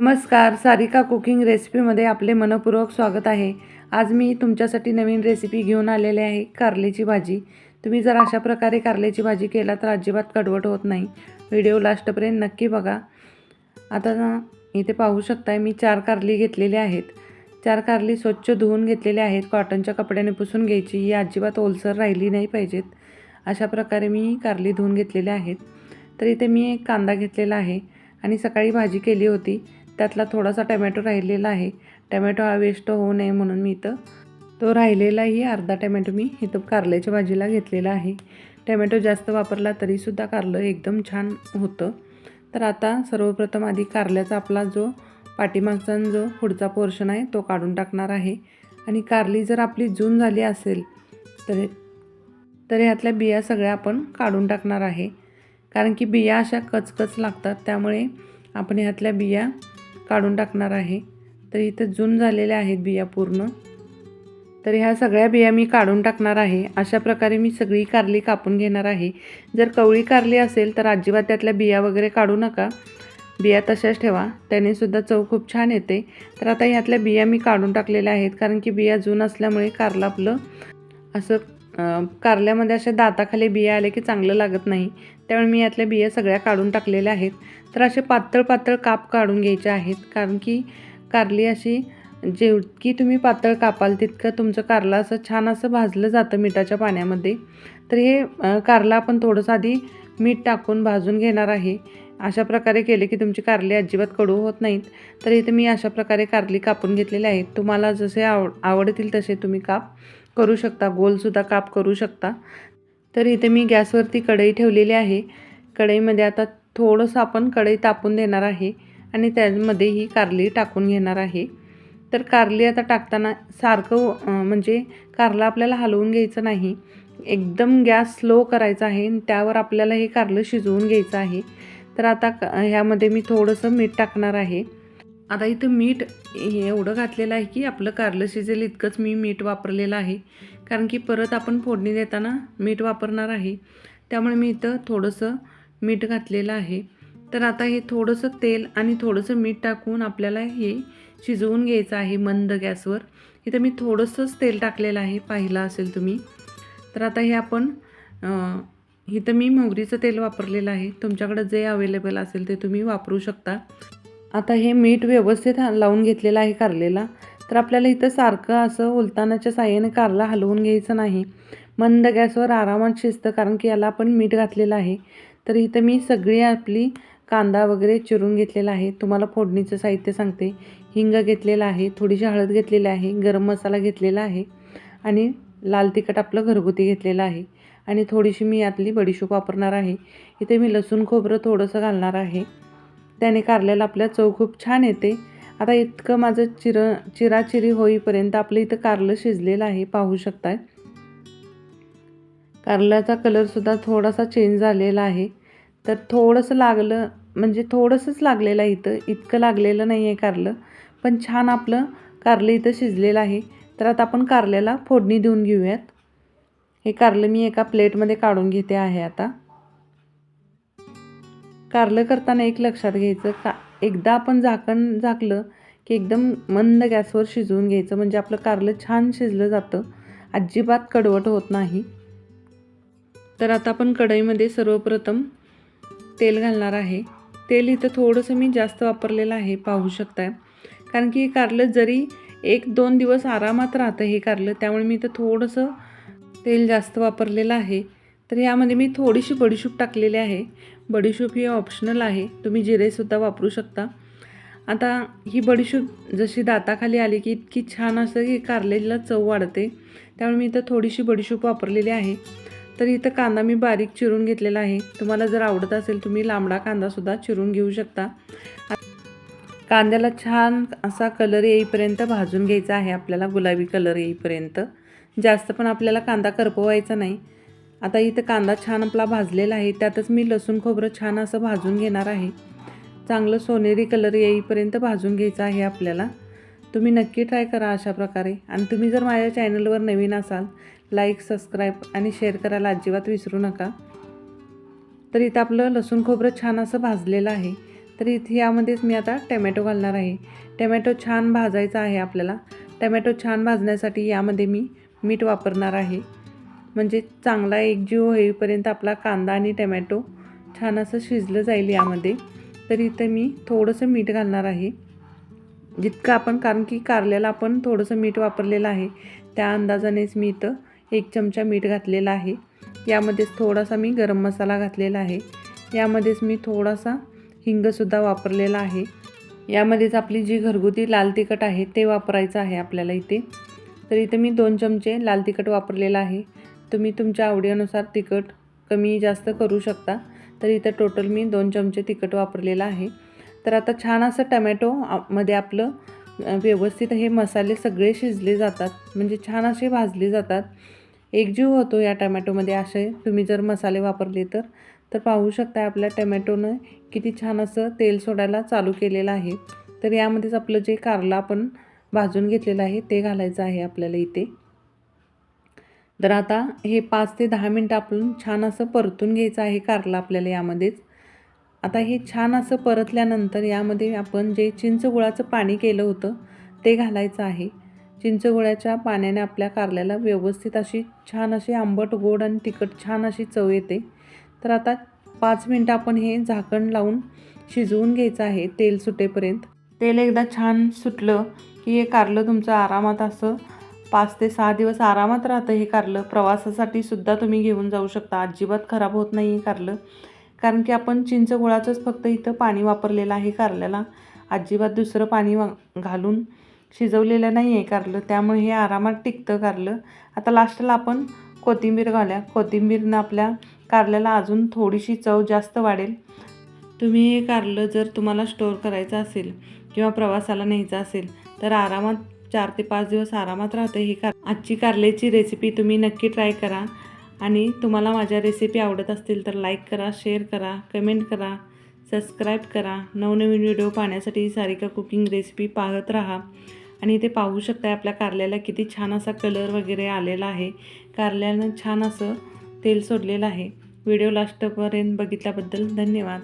नमस्कार सारिका कुकिंग रेसिपीमध्ये आपले मनपूर्वक स्वागत आहे. आज मी तुमच्यासाठी नवीन रेसिपी घेऊन आलेले आहे कारल्याची भाजी. तुम्ही जर अशा प्रकारे कारल्याची भाजी केला तर अजिबात कडवट होत नाही. व्हिडिओ लास्टपर्यंत नक्की बघा. आता ना इथे पाहू शकताय मी चार कारली घेतलेली आहेत. चार कारली स्वच्छ धुवून घेतलेले आहेत. कॉटनच्या कपड्याने पुसून घ्यायची. ही अजिबात ओलसर राहिली नाही पाहिजेत. अशा प्रकारे मी कारली धुवून घेतलेले आहेत. तर इथे मी एक कांदा घेतलेला आहे आणि सकाळी भाजी केली होती. त्यातला थोडासा टमॅटो राहिलेला आहे. टमॅटो हा वेस्ट होऊ नये म्हणून मी इथं तो राहिलेलाही अर्धा टमॅटो मी इथं कारल्याच्या भाजीला घेतलेला आहे. टमॅटो जास्त वापरला तरीसुद्धा कारलं एकदम छान होतं. तर आता सर्वप्रथम आधी कारल्याचा आपला जो पाठीमागचा जो पुढचा पोर्शन आहे तो काढून टाकणार आहे. आणि कारली जर आपली जून झाली असेल तर तर ह्यातल्या बिया सगळ्या आपण काढून टाकणार आहे. कारण की बिया अशा कचकच लागतात त्यामुळे आपण ह्यातल्या बिया काढून टाकणार आहे. तर इथं जून झालेल्या आहेत बिया पूर्ण. तर ह्या सगळ्या बिया मी काढून टाकणार आहे. अशा प्रकारे मी सगळी कारली कापून घेणार आहे. जर कवळी कारली असेल तर अजिबात त्यातल्या बिया वगैरे काढू नका. बिया तशाच ठेवा. त्यानेसुद्धा चव खूप छान येते. तर आता ह्यातल्या बिया मी काढून टाकलेल्या आहेत. कारण की बिया जून असल्यामुळे कारलं आपलं असं कारल्यामध्ये अशा दाताखाली बिया आले की चांगलं लागत नाही. त्यामुळे मी यातल्या बिया सगळ्या काढून टाकलेल्या आहेत. तर असे पातळ पातळ काप काढून घ्यायचे आहेत. कारण की कारली अशी जेवढी तुम्ही पातळ कापाल तितकं तुमचं कारलं असं छान असं भाजलं जातं मिठाच्या पाण्यामध्ये. तर हे कारला कारलं आपण थोडंसं आधी मीठ टाकून भाजून घेणार आहे. अशा प्रकारे केले की तुमची कारली अजिबात कडू होत नाहीत. तर इथे मी अशा प्रकारे कारली कापून घेतलेले आहेत. तुम्हाला जसे आव आवडतील तसे तुम्ही काप. करू शकता गोलसुद्धा काप करू शकता. तर इथे मी गॅसवरती कढई ठेवलेली आहे. कढईमध्ये आता थोडंसं आपण कढई तापून देणार आहे आणि त्यामध्ये ही कारली टाकून घेणार आहे. तर कारली आता टाकताना सारखं म्हणजे कारला आपल्याला हलवून घ्यायचं नाही. एकदम गॅस स्लो करायचा आहे आणि त्यावर आपल्याला हे कारलं शिजवून घ्यायचं आहे. तर आता ह्यामध्ये मी थोडंसं मीठ टाकणार आहे. आता इथं मीठ हे एवढं घातलेलं आहे की आपलं कारलं शिजेल इतकंच मी मीठ वापरलेलं आहे. कारण की परत आपण फोडणी देताना मीठ वापरणार आहे. त्यामुळे मी इथं थोडंसं मीठ घातलेलं आहे. तर आता हे थोडंसं तेल आणि थोडंसं मीठ टाकून आपल्याला हे शिजवून घ्यायचं आहे मंद गॅसवर. इथं मी थोडंसंच तेल टाकलेलं आहे. पाहिलं असेल तुम्ही. तर आता हे आपण इथं मी मोहरीचं तेल वापरलेलं आहे. तुमच्याकडं जे अवेलेबल असेल ते तुम्ही वापरू शकता. आता हे मीठ व्यवस्थित लावून घेतलेलं आहे कारलेला. तर आपल्याला इथं सारखं असं उलतानाच्या साह्याने कारला हलवून घ्यायचं नाही. मंद गॅसवर आरामात शिजतं कारण की याला आपण मीठ घातलेलं आहे. तर इथं मी सगळी आपली कांदा वगैरे चिरून घेतलेला आहे. तुम्हाला फोडणीचं साहित्य सांगते. हिंग घेतलेलं आहे थोडीशी हळद घेतलेली आहे गरम मसाला घेतलेला आहे आणि लाल तिखट आपलं घरगुती घेतलेलं आहे. आणि थोडीशी मी यातली बडीशोप वापरणार आहे. इथे मी लसूण खोबरं थोडंसं घालणार आहे. त्याने कारल्याला आपल्या चव खूप छान येते. आता इतकं माझं चिर चिराचिरी होईपर्यंत आपलं इथं कारलं शिजलेलं आहे पाहू शकताय. कारल्याचा कलरसुद्धा थोडासा चेंज झालेला आहे. तर थोडंसं लागलं म्हणजे थोडंसंच लागलेलं आहे इथं. इतकं लागलेलं नाही आहे कारलं पण छान आपलं कारलं इथं शिजलेलं आहे. तर आता आपण कारल्याला फोडणी देऊन घेऊयात. हे कारलं मी एका प्लेटमध्ये काढून घेते आहे आता. कारलं करताना एक लक्षात घ्यायचं का एकदा आपण झाकण झाकलं की एकदम मंद गॅसवर शिजवून घ्यायचं म्हणजे आपलं कारलं छान शिजलं जातं. अजिबात कडवट होत नाही. तर आता आपण कढईमध्ये सर्वप्रथम तेल घालणार आहे. तेल इथं थोडंसं मी जास्त वापरलेलं आहे पाहू शकताय. कारण की हे कारलं जरी एक दोन दिवस आरामात राहतं हे कारलं त्यामुळे मी इथं थोडंसं तेल जास्त वापरलेलं आहे. तर यामध्ये मी थोडीशी बडीशूप टाकलेली आहे. बडीशूप ही ऑप्शनल आहे. तुम्ही जिरेसुद्धा वापरू शकता. आता ही बडीशूप जशी दाताखाली आली की इतकी छान असं की कारलेला चव वाढते. त्यामुळे मी इथं थोडीशी बडीशूप वापरलेली आहे. तर इथं कांदा मी बारीक चिरून घेतलेला आहे. तुम्हाला जर आवडत असेल तुम्ही लांबडा कांदासुद्धा चिरून घेऊ शकता. कांद्याला छान असा कलर येईपर्यंत भाजून घ्यायचा आहे. आपल्याला गुलाबी कलर येईपर्यंत. जास्त पण आपल्याला कांदा करपवायचा नाही. आता इथं कांदा छान आपला भाजलेला आहे. त्यातच मी लसूण खोबरं छान असं भाजून घेणार आहे. चांगलं सोनेरी कलर येईपर्यंत भाजून घ्यायचं आहे आपल्याला. तुम्ही नक्की ट्राय करा अशा प्रकारे. आणि तुम्ही जर माझ्या चॅनलवर नवीन असाल लाईक सबस्क्राईब आणि शेअर करायला अजिबात विसरू नका. तर इथं आपलं लसूण खोबरं छान असं भाजलेलं आहे. तर इथे यामध्येच मी आता टमॅटो घालणार आहे. टमॅटो छान भाजायचा आहे आपल्याला. टमॅटो छान भाजण्यासाठी यामध्ये मी मीठ वापरणार आहे. म्हणजे चांगला एकजीव होईपर्यंत आपला कांदा आणि टमॅटो छान असं शिजलं जाईल यामध्ये. तर इथं मी थोडंसं मीठ घालणार आहे. जितकं आपण कारण की कारल्याला आपण थोडंसं मीठ वापरलेलं आहे. त्या अंदाजानेच मी इथं एक चमचा मीठ घातलेला आहे. यामध्येच थोडासा मी गरम मसाला घातलेला आहे. यामध्येच मी थोडासा हिंगसुद्धा वापरलेला आहे. यामध्येच आपली जी घरगुती लाल तिखट आहे ते वापरायचं आहे आपल्याला इथे. तर इथे मी दोन चमचे लाल तिखट वापरलेलं आहे. तुम्ही तुमच्या आवडीनुसार तिखट कमी जास्त करू शकता. तर इथं टोटल मी दोन चमचे तिखट वापरलेलं आहे. तर आता छान असं टमॅटो मध्ये आपलं व्यवस्थित हे मसाले सगळे शिजले जातात. म्हणजे छान असे भाजले जातात. एकजीव होतो या टमॅटोमध्ये असे. तुम्ही जर मसाले वापरले तर तर पाहू शकता आपल्या टमॅटोनं किती छान असं तेल सोडायला चालू केलेलं आहे. तर यामध्येच आपलं जे कारला आपण भाजून घेतलेलं आहे ते घालायचं आहे आपल्याला इथे. तर आता हे पाच ते दहा मिनटं आपण छान असं परतून घ्यायचं आहे कारला आपल्याला यामध्येच. आता हे छान असं परतल्यानंतर यामध्ये आपण जे चिंचगुळाचं पाणी केलं होतं ते घालायचं आहे. चिंचगुळाच्या पाण्याने आपल्या कारल्याला व्यवस्थित अशी छान अशी आंबट गोड आणि तिखट छान अशी चव येते. तर आता पाच मिनटं आपण हे झाकण लावून शिजवून घ्यायचं आहे तेल सुटेपर्यंत. तेल एकदा छान सुटलं की हे कारलं तुमचं आरामात असं पाच ते सहा दिवस आरामात राहतं हे कारलं. प्रवासासाठी सुद्धा तुम्ही घेऊन जाऊ शकता. अजिबात खराब होत नाही हे कारलं. कारण की आपण चिंच गुळाचंच फक्त इथं पाणी वापरलेलं आहे कारल्याला. अजिबात दुसरं पाणी वा घालून शिजवलेलं नाही आहे कारलं. त्यामुळे हे आरामात टिकतं कारलं. आता लास्टला आपण कोथिंबीर घाल्या. कोथिंबीरनं आपल्या कारल्याला अजून थोडीशी चव जास्त वाढेल. तुम्ही हे कारलं जर तुम्हाला स्टोअर करायचं असेल किंवा प्रवासाला न्यायचं असेल तर आरामात चार ते पाच दिवस आरामात राहते ही कार आजची कारल्याची रेसिपी तुम्ही नक्की ट्राय करा. आणि तुम्हाला माझ्या रेसिपी आवडत असतील तर लाईक करा शेअर करा कमेंट करा सबस्क्राईब करा. नवनवीन व्हिडिओ पाहण्यासाठी सारिका कुकिंग रेसिपी पाहत राहा. आणि इथे पाहू शकता आपल्या कारल्याला किती छान असा कलर वगैरे आलेला आहे. कारल्यानं छान असं तेल सोडलेलं आहे. व्हिडिओ लास्टपर्यंत बघितल्याबद्दल धन्यवाद.